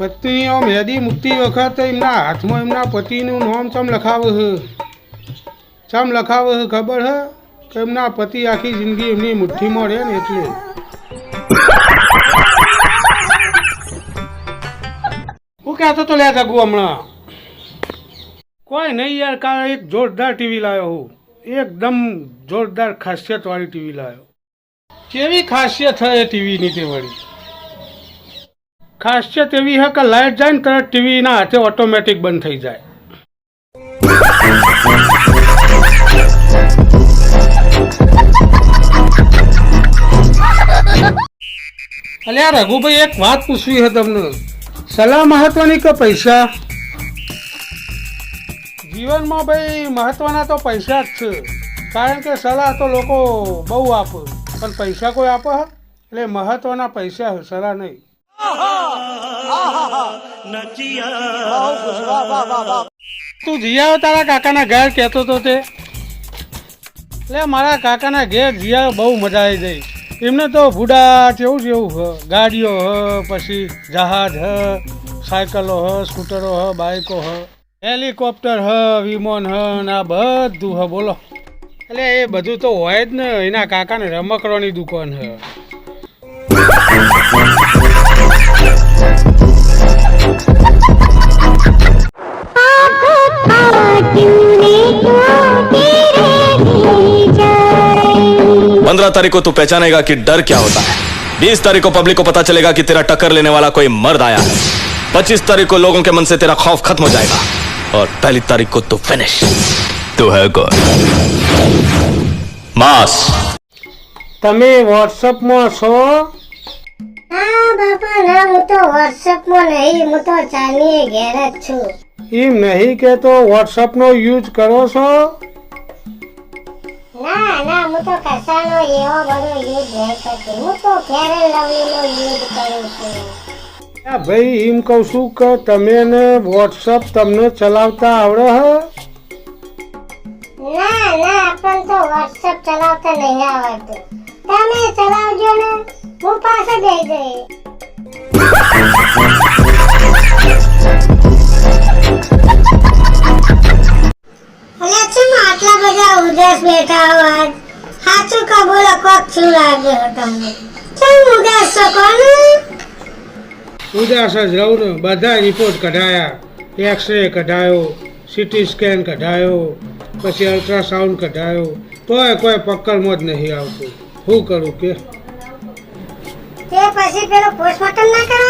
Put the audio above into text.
પત્નીઓ મેદી મૂકતી વખતે એમના હાથમાં એમના પતિનું નામ ચમ લખાવે છે ચમ લખાવે છે ખબર હ? કે એમના પતિ આખી જિંદગી એમની મુઠ્ઠીમાં રહે ને એટલે. હું કહેતો તો લે જગું હમણાં. કોઈ નહીં યાર, કાલે એક જોરદાર ટીવી લાવ્યો હું. એકદમ જોરદાર ખાસિયતવાળી ટીવી લાવ્યો કેવી ખાસિયત છે ટીવીની તે વળી? ખાસિયત એવી છે કે લાઇટ જાય ને તરત ટીવીના હાથે ઓટોમેટિક બંધ થઈ જાય. અલ્યા રઘુભાઈ એક વાત પૂછવી છે તમને. સલાહ મહત્વની કે પૈસા? જીવનમાં ભાઈ મહત્વના તો પૈસા જ છે. કારણ કે સલાહ તો લોકો બહુ આપે. પણ પૈસા કોઈ આપે એટલે મહત્વના પૈસા સલાહ નહીં. તું જીયાઓ તારા કાકાના ઘેર, કહેતો તો તે. એટલે મારા કાકાના ઘેર જીયા બહુ મજા આવી ગઈ. એમને તો ભૂડા જેવું જેવું હ. ગાડીઓ હ, પછી જહાજ હ, સાયકલો હ, સ્કૂટરો હ બાઇકો હ, હેલિકોપ્ટર હ, વિમાન હ, ને બધું હ, બોલો. એટલે એ બધું તો હોય જ ને, એના કાકાને રમકડોની દુકાન હ. पंद्रह तारीख को तू पहचानेगा कि डर क्या होता है बीस तारीख को पब्लिक को पता चलेगा कि तेरा टक्कर लेने वाला कोई मर्द आया है पच्चीस तारीख को लोगों के मन से तेरा खौफ खत्म हो जाएगा और पहली तारीख को तू फिनिश तू है कौन मास તમે વોટ્સઅપમાં છો હા બાપા ના હું તો વોટ્સએપમાં નહીં હું તો ચાની ઘેર જ છું. એમ નહીં કે તો વોટ્સઅપનો યુઝ કરો છો? ના ના હું તો કશાનો એવો બધો યુઝ નહીં કરતી. હું તો ફેર લવલીનો યુઝ કરું છું. ભાઈ એમ કહું છું કે તમે ને વોટ્સઅપ તમને ચલાવતા આવડે હે? ના ના પણ તો વોટ્સઅપ ચલાવતા નહીં આવડતું. તમે ચલાવજો ને હું પાસે જઈ જઈ ઉદાસ બેઠા હો આજ. સાચું કા બોલો કોક શું લાગે હો તમને? ચમ ઉદાસ છો કોને? ઉદાસ જ રહું ને. બધા રિપોર્ટ કઢાયા. એક્સરે કઢાયો સીટી સ્કેન કઢાયો પછી અલ્ટ્રાસાઉન્ડ કઢાયો. તોય કોઈ પક્કડમાં જ નહીં આવતું. શું કરું કે? તે પછી પેલો પોસ્ટમોર્ટમ ના કરાવો?